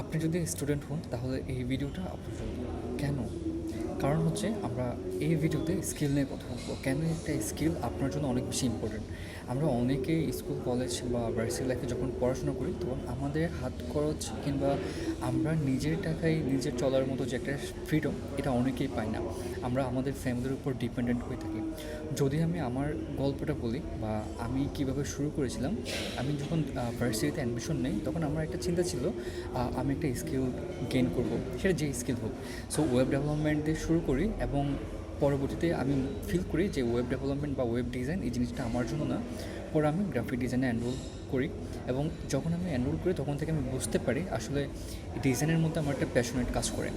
আপনি যদি স্টুডেন্ট হন, তাহলে এই ভিডিওটা আপনার জন্য কেন? কারণ হচ্ছে আমরা এই ভিডিওতে স্কিল নিয়ে কথা বলব। কেন একটা স্কিল আপনার জন্য অনেক বেশি ইম্পর্টেন্ট আমরা অনেকে স্কুল কলেজ বা ভার্সিটি লাইফে যখন পড়াশোনা করি, তখন আমাদের হাত খরচ কিংবা আমরা নিজের টাকায় নিজের চলার মতো যে একটা ফ্রিডম এটা অনেকেই পাই না। আমরা আমাদের ফ্যামিলির উপর ডিপেন্ডেন্ট হয়ে থাকি। যদি আমি আমার গল্পটা বলি বা আমি কীভাবে শুরু করেছিলাম, আমি যখন ভার্সিটিতে অ্যাডমিশন নেই, তখন আমার একটা চিন্তা ছিল আমি একটা স্কিল গেইন করব। সেটা যে স্কিল হোক। সো ওয়েব ডেভেলপমেন্ট দিয়ে শুরু করি এবং পরবর্তীতে আমি ফিল করি যে ওয়েব ডেভেলপমেন্ট বা ওয়েব ডিজাইন এই জিনিসটা আমার জন্য না। পরে আমি গ্রাফিক ডিজাইনে অ্যানরোল করি এবং যখন আমি অ্যানরোল করি তখন থেকে আমি বুঝতে পারি আসলে ডিজাইনের মধ্যে আমার একটা প্যাশনেট কাজ করে।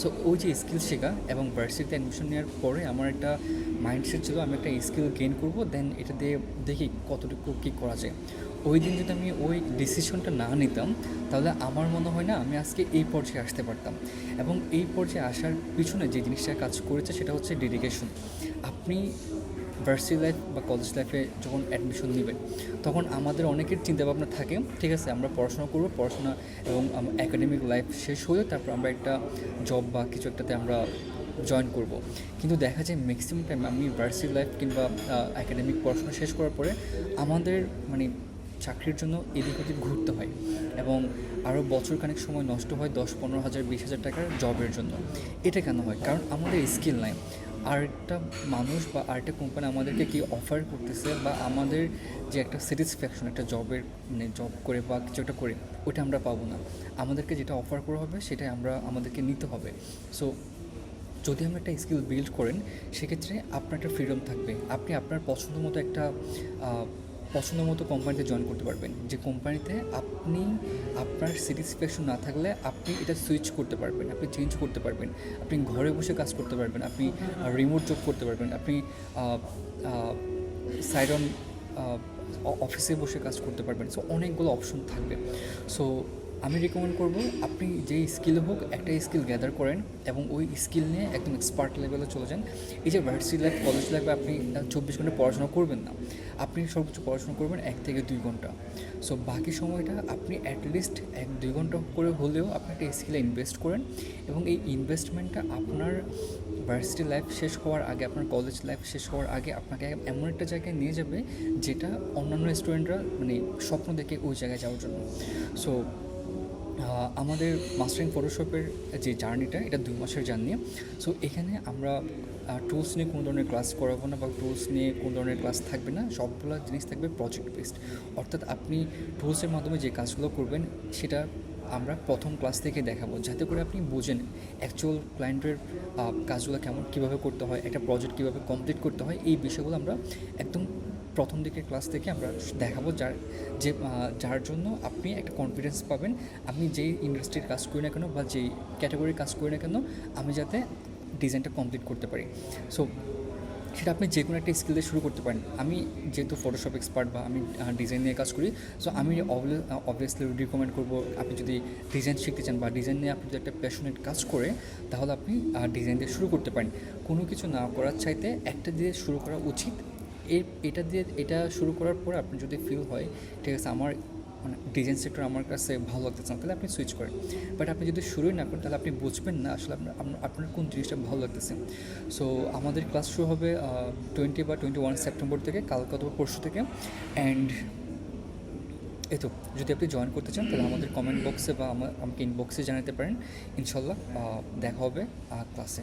সো ওই যে স্কিল শেখা এবং ভার্সিটিতে অ্যাডমিশন নেওয়ার পরে আমার একটা মাইন্ডসেট ছিল, আমি একটা স্কিল গেইন করব দেন এটা দিয়ে দেখি কতটুকু কী করা যায়। ওই দিন যদি আমি ওই ডিসিশনটা না নিতাম, তাহলে আমার মনে হয় না আমি আজকে এই পর্যায়ে আসতে পারতাম। এবং এই পর্যায়ে আসার পিছনে যে জিনিসটা কাজ করেছে সেটা হচ্ছে ডেডিকেশন আপনি ভার্সিটি লাইফ বা কলেজ লাইফে যখন অ্যাডমিশন নেবেন তখন আমাদের অনেকের চিন্তাভাবনা থাকে, ঠিক আছে, আমরা পড়াশোনা করব, পড়াশোনা এবং একাডেমিক লাইফ শেষ হয়ে তারপর আমরা একটা জব বা কিছু একটাতে আমরা জয়েন করব। কিন্তু দেখা যায় ম্যাক্সিমাম টাইম আমি ভার্সিটি লাইফ কিংবা একাডেমিক পড়াশোনা শেষ করার পরে আমাদের মানে চাকরির জন্য এদিক ওদিক ঘুরতে হয় এবং আরও বছর খানেক সময় নষ্ট হয় দশ, পনেরো হাজার, বিশ হাজার টাকার জবের জন্য। এটা কেন হয়? কারণ আমাদের স্কিল নাই। আরেকটা মানুষ বা আরেকটা কোম্পানি আমাদেরকে কি অফার করতেছে বা আমাদের যে একটা স্যাটিসফ্যাকশন একটা জবের মানে জব করে বা কিছু একটা করে ওটা আমরা পাবো না। আমাদেরকে যেটা অফার করা হবে, সেটাই আমরা, আমাদেরকে নিতে হবে। সো যদি আপনি একটা স্কিল বিল্ড করেন, সেক্ষেত্রে আপনার একটা ফ্রিডম থাকবে। আপনি আপনার পছন্দ মতো একটা পছন্দ মতো কোম্পানিতে জয়েন করতে পারবেন। যে কোম্পানিতে আপনি আপনার স্যাটিসফ্যাকশন না থাকলে আপনি এটা সুইচ করতে পারবেন, আপনি চেঞ্জ করতে পারবেন। আপনি ঘরে বসে কাজ করতে পারবেন, আপনি রিমোট জব করতে পারবেন, আপনি সাইড অন অফিসে বসে কাজ করতে পারবেন। সো অনেকগুলো অপশন থাকবে। সো আমি রেকমেন্ড করব, আপনি যেই স্কিল হোক একটা স্কিল গ্যাদার করেন এবং ওই স্কিল নিয়ে একদম এক্সপার্ট লেভেলে চলে যান। এই যে ভার্সিটি লাইফ কলেজ লাইফে আপনি চব্বিশ ঘণ্টা পড়াশোনা করবেন না, আপনি সর্বোচ্চ পড়াশোনা করবেন এক থেকে দুই ঘণ্টা। সো বাকি সময়টা আপনি অ্যাটলিস্ট এক দুই ঘণ্টা করে হলেও আপনি একটা স্কিলে ইনভেস্ট করেন এবং এই ইনভেস্টমেন্টটা আপনার ভার্সিটি লাইফ শেষ হওয়ার আগে, আপনার কলেজ লাইফ শেষ হওয়ার আগে আপনাকে এমন একটা জায়গায় নিয়ে যাবে যেটা অন্যান্য স্টুডেন্টরা মানে স্বপ্ন দেখে ওই জায়গায় যাওয়ার জন্য। সো আমাদের মাস্টারিং ফটোশপের যে জার্নিটা এটা দুই মাসের জার্নি সো এখানে আমরা টুলস নিয়ে কোনো ধরনের ক্লাস করাবো না বা টুলস নিয়ে কোনো ধরনের ক্লাস থাকবে না। সবগুলো জিনিস থাকবে প্রজেক্ট বেসড অর্থাৎ আপনি টুলসের মাধ্যমে যে কাজগুলো করবেন, সেটা আমরা প্রথম ক্লাস থেকে দেখাবো। যাতে করে আপনি বোঝেন অ্যাকচুয়াল ক্লায়েন্টের কাজগুলো কেমন, কীভাবে করতে হয়, একটা প্রজেক্ট কীভাবে কমপ্লিট করতে হয়, এই বিষয়গুলো আমরা একদম প্রথম দিকের ক্লাস থেকে আমরা দেখাবো যার যে যার জন্য আপনি একটা কনফিডেন্স পাবেন। আপনি যেই ইন্ডাস্ট্রির কাজ করি না কেন বা যেই ক্যাটাগরির কাজ করি না কেন, আমি যাতে ডিজাইনটা কমপ্লিট করতে পারি। সো সেটা আপনি যে কোনো একটা স্কিল দিয়ে শুরু করতে পারেন। আমি যেহেতু ফটোশপ এক্সপার্ট বা আমি ডিজাইন নিয়ে কাজ করি সো আমি অবভিয়াসলি রিকমেন্ড করব আপনি যদি ডিজাইন শিখতে চান বা ডিজাইন নিয়ে আপনি যদি একটা প্যাশনেট কাজ করে, তাহলে আপনি ডিজাইন দিয়ে শুরু করতে পারেন। কোনো কিছু না করার চাইতে একটা দিয়ে শুরু করা উচিত এই এটা দিয়ে, এটা শুরু করার পর আপনি যদি ফিল হয়, ঠিক আছে, আমার মানে ডিজাইন সেক্টর আমার কাছে ভালো লাগতেছে না তাহলে আপনি সুইচ করেন। বাট আপনি যদি শুরুই না করেন, তাহলে আপনি বুঝবেন না আসলে আপনার, আপনার- কোন জিনিসটা ভালো লাগতেছে। সো আমাদের ক্লাস শুরু হবে টোয়েন্টি বা টোয়েন্টি ওয়ান সেপ্টেম্বর থেকে, কালকে অথবা পরশু থেকে। অ্যান্ড এই তো, যদি আপনি জয়েন করতে চান, তাহলে আমাদের কমেন্ট বক্সে বা আমার আমাকে ইনবক্সে জানাতে পারেন। ইনশাল্লাহ দেখা হবে ক্লাসে